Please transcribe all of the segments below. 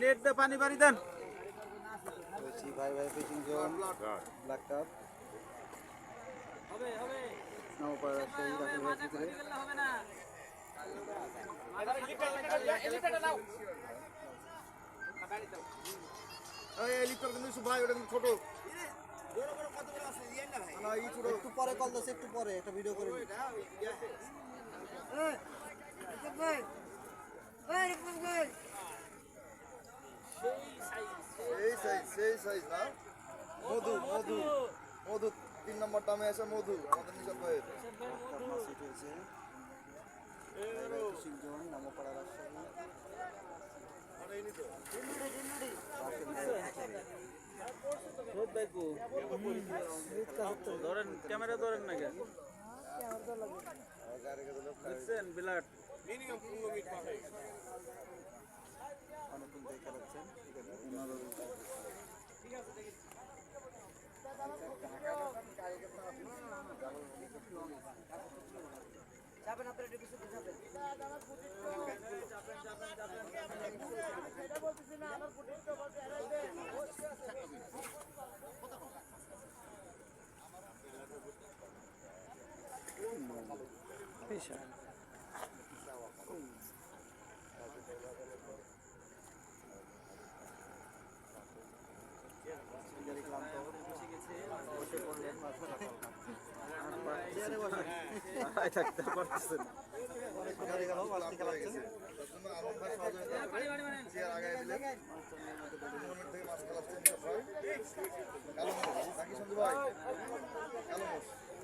Net দিয়ে পানি দেন ভাই ভাই ফিশিং জোন ব্ল্যাক ভাই এলিফ্যান্টটা নাও একটু পরে কল দোষ একটু পরে একটা ভিডিও করে দিই। সেই সাইজ সেই সাইজ না? মধু মধু মধু। তিন নম্বর দামে আছে মধু আমাদের নিজাম ভাইয়ের। একটা হয়েছে। ভাই ভাই রাজশাহী ধরেন ক্যামেরা ধরেন না কেন? দেখছেন বিলাট চেয়ারে বসে ভাই থাকতে পারতেছেন অনেক সিঙ্গারি গেল মাছটি খেলাচ্ছেন তার জন্য আলম ভাই সহযোগিতা চেয়ার আগায় দিলে থেকে মাছ খেলাচ্ছেন নিজাম ভাই কালো মোষ নাকি সঞ্জু ভাই কালো মোষ এ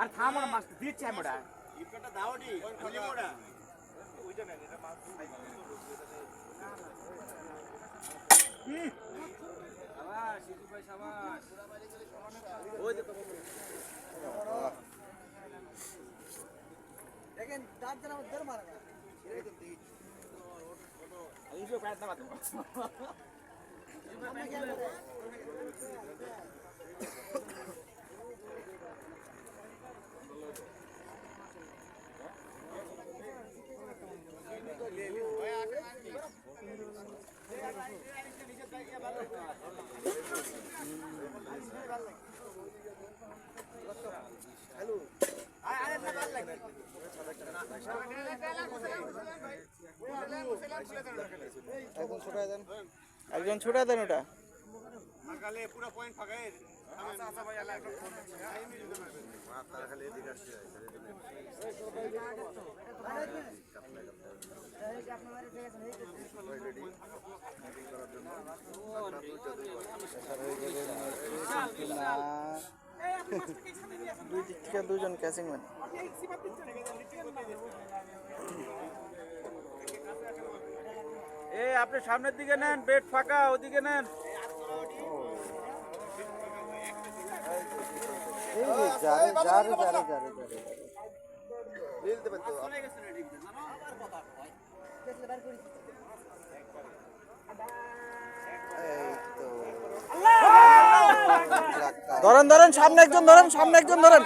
আর থামো না মাছ দিচ্ছে আমি ওটা দেখেন দাঁত যেন আমার মারা না এইসব কাজ না এখন ছোটায় দেন একজন ছোটায় দেন ওটা। না দুই দিক থেকে দুজন ক্যাচিং ম্যান এ আপনি সামনের দিকে নেন বেড ফাঁকা ওদিকে নেন। এই যে ধরেন ধরেন সামনে একজন ধরেন সামনে একজন ধরেন।